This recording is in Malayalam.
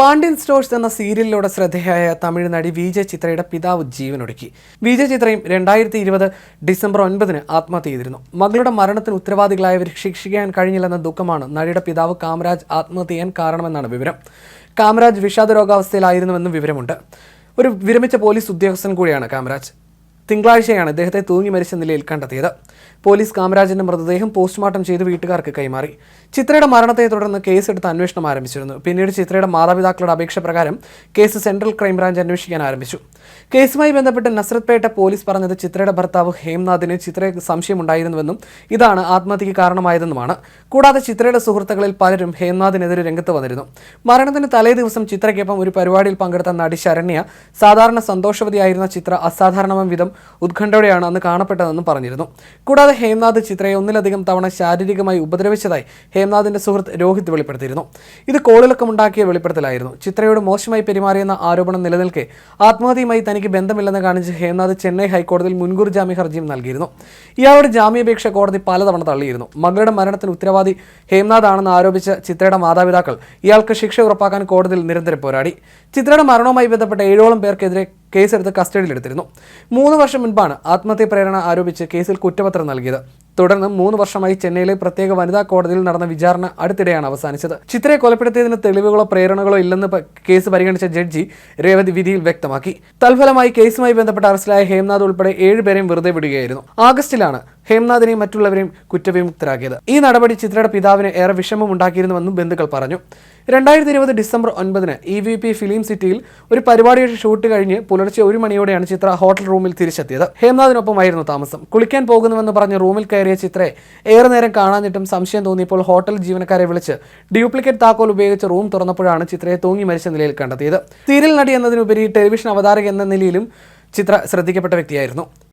പാണ്ഡ്യൻ സ്റ്റോഴ്സ് എന്ന സീരിയലിലൂടെ ശ്രദ്ധേയായ തമിഴ് നടി വി ജെ ചിത്രയുടെ പിതാവ് ജീവനൊടുക്കി. വി ജെ ചിത്രയും രണ്ടായിരത്തി ഇരുപത് ഡിസംബർ ഒൻപതിന് ആത്മഹത്യ ചെയ്തിരുന്നു. മകളുടെ മരണത്തിന് ഉത്തരവാദികളായവർ ശിക്ഷിക്കാൻ കഴിഞ്ഞില്ലെന്ന ദുഃഖമാണ് നടിയുടെ പിതാവ് കാമരാജ് ആത്മഹത്യ ചെയ്യാൻ കാരണമെന്നാണ് വിവരം. കാമരാജ് വിഷാദ രോഗാവസ്ഥയിലായിരുന്നുവെന്നും വിവരമുണ്ട്. ഒരു വിരമിച്ച പോലീസ് ഉദ്യോഗസ്ഥൻ കൂടിയാണ് കാമരാജ്. തിങ്കളാഴ്ചയാണ് ഇദ്ദേഹത്തെ തൂങ്ങി മരിച്ച നിലയിൽ കണ്ടെത്തിയത്. പോലീസ് കാമരാജന്റെ മൃതദേഹം പോസ്റ്റ്മോർട്ടം ചെയ്ത് വീട്ടുകാർക്ക് കൈമാറി. ചിത്രയുടെ മരണത്തെ തുടർന്ന് കേസെടുത്ത് അന്വേഷണം ആരംഭിച്ചിരുന്നു. പിന്നീട് ചിത്രയുടെ മാതാപിതാക്കളുടെ അപേക്ഷ പ്രകാരം കേസ് സെൻട്രൽ ക്രൈംബ്രാഞ്ച് അന്വേഷിക്കാൻ ആരംഭിച്ചു. കേസുമായി ബന്ധപ്പെട്ട് നസ്രത്പേട്ട പോലീസ് പറഞ്ഞത് ചിത്രയുടെ ഭർത്താവ് ഹേംനാഥിന് ചിത്ര സംശയമുണ്ടായിരുന്നുവെന്നും ഇതാണ് ആത്മഹത്യക്ക് കാരണമായതെന്നുമാണ്. കൂടാതെ ചിത്രയുടെ സുഹൃത്തുക്കളിൽ പലരും ഹേംനാഥിനെതിരെ രംഗത്ത് വന്നിരുന്നു. മരണത്തിന് തലേ ദിവസം ചിത്രയ്ക്കൊപ്പം ഒരു പരിപാടിയിൽ പങ്കെടുത്ത നടി ശരണ്യ സാധാരണ സന്തോഷവതിയായിരുന്ന ചിത്ര അസാധാരണമായ വിധം ഉത്കണ്ഠയോടെയാണ് അന്ന് കാണപ്പെട്ടതെന്നും പറഞ്ഞിരുന്നു. കൂടാതെ ഹേംനാഥ് ചിത്രയെ ഒന്നിലധികം തവണ ശാരീരികമായി ഉപദ്രവിച്ചതായി ഹേംനാഥിന്റെ സുഹൃത്ത് രോഹിത് വെളിപ്പെടുത്തിയിരുന്നു. ഇത് കോളിളക്കമുണ്ടാക്കിയ വെളിപ്പെടുത്തലായിരുന്നു. ചിത്രയോട് മോശമായി പെരുമാറിയെന്ന ആരോപണം നിലനിൽക്കെ ആത്മഹത്യയുമായി തനിക്ക് ബന്ധമില്ലെന്ന് കാണിച്ച് ഹേംനാഥ് ചെന്നൈ ഹൈക്കോടതിയിൽ മുൻകൂർ ജാമ്യ ഹർജിയും നൽകിയിരുന്നു. ഇയാളുടെ ജാമ്യാപേക്ഷ കോടതി പലതവണ തള്ളിയിരുന്നു. മകളുടെ മരണത്തിന് ഉത്തരവാദി ഹേംനാഥ് ആണെന്ന് ആരോപിച്ച ചിത്രയുടെ മാതാപിതാക്കൾ ഇയാൾക്ക് ശിക്ഷ ഉറപ്പാക്കാൻ കോടതിയിൽ നിരന്തരം പോരാടി. ചിത്രയുടെ മരണവുമായി ബന്ധപ്പെട്ട ഏഴോളം പേർക്കെതിരെ കേസെടുത്ത് കസ്റ്റഡിയിലെടുത്തിരുന്നു. മൂന്ന് വർഷം മുൻപാണ് ആത്മഹത്യ പ്രേരണ ആരോപിച്ച് കേസിൽ കുറ്റപത്രം നൽകിയത്. തുടർന്ന് മൂന്ന് വർഷമായി ചെന്നൈയിലെ പ്രത്യേക വനിതാ കോടതിയിൽ നടന്ന വിചാരണ അടുത്തിടെയാണ് അവസാനിച്ചത്. ചിത്രയെ കൊലപ്പെടുത്തിയതിന് തെളിവുകളോ പ്രേരണകളോ ഇല്ലെന്ന് കേസ് പരിഗണിച്ച ജഡ്ജി രേവതി വിധിയിൽ വ്യക്തമാക്കി. തൽഫലമായി കേസുമായി ബന്ധപ്പെട്ട് അറസ്റ്റിലായ ഹേംനാഥ് ഉൾപ്പെടെ ഏഴുപേരെയും വെറുതെ വിടുകയായിരുന്നു. ആഗസ്റ്റിലാണ് ഹേംനാഥിനെയും മറ്റുള്ളവരെയും കുറ്റവിമുക്തരാക്കിയത്. ഈ നടപടി ചിത്രയുടെ പിതാവിന് ഏറെ വിഷമമുണ്ടാക്കിയിരുന്നുവെന്നും ബന്ധുക്കൾ പറഞ്ഞു. രണ്ടായിരത്തി ഇരുപത് ഡിസംബർ ഒൻപതിന് ഇ വി പി ഫിലിം സിറ്റിയിൽ ഒരു പരിപാടിയുടെ ഷൂട്ട് കഴിഞ്ഞ് പുലർച്ചെ ഒരു മണിയോടെയാണ് ചിത്ര ഹോട്ടൽ റൂമിൽ തിരിച്ചെത്തിയത്. ഹേംനാഥിനൊപ്പമായിരുന്നു താമസം. കുളിക്കാൻ പോകുന്നുവെന്ന് പറഞ്ഞ് റൂമിൽ കയറിയ ചിത്രയെ ഏറെ നേരം കാണാഞ്ഞിട്ടും സംശയം തോന്നിയപ്പോൾ ഹോട്ടൽ ജീവനക്കാരെ വിളിച്ച് ഡ്യൂപ്ലിക്കേറ്റ് താക്കോൽ ഉപയോഗിച്ച് റൂം തുറന്നപ്പോഴാണ് ചിത്രയെ തൂങ്ങി മരിച്ച നിലയിൽ കണ്ടെത്തിയത്. തീരൽ നടി എന്നതിനുപരി ടെലിവിഷൻ അവതാരക എന്ന നിലയിലും ചിത്ര ശ്രദ്ധിക്കപ്പെട്ട വ്യക്തിയായിരുന്നു.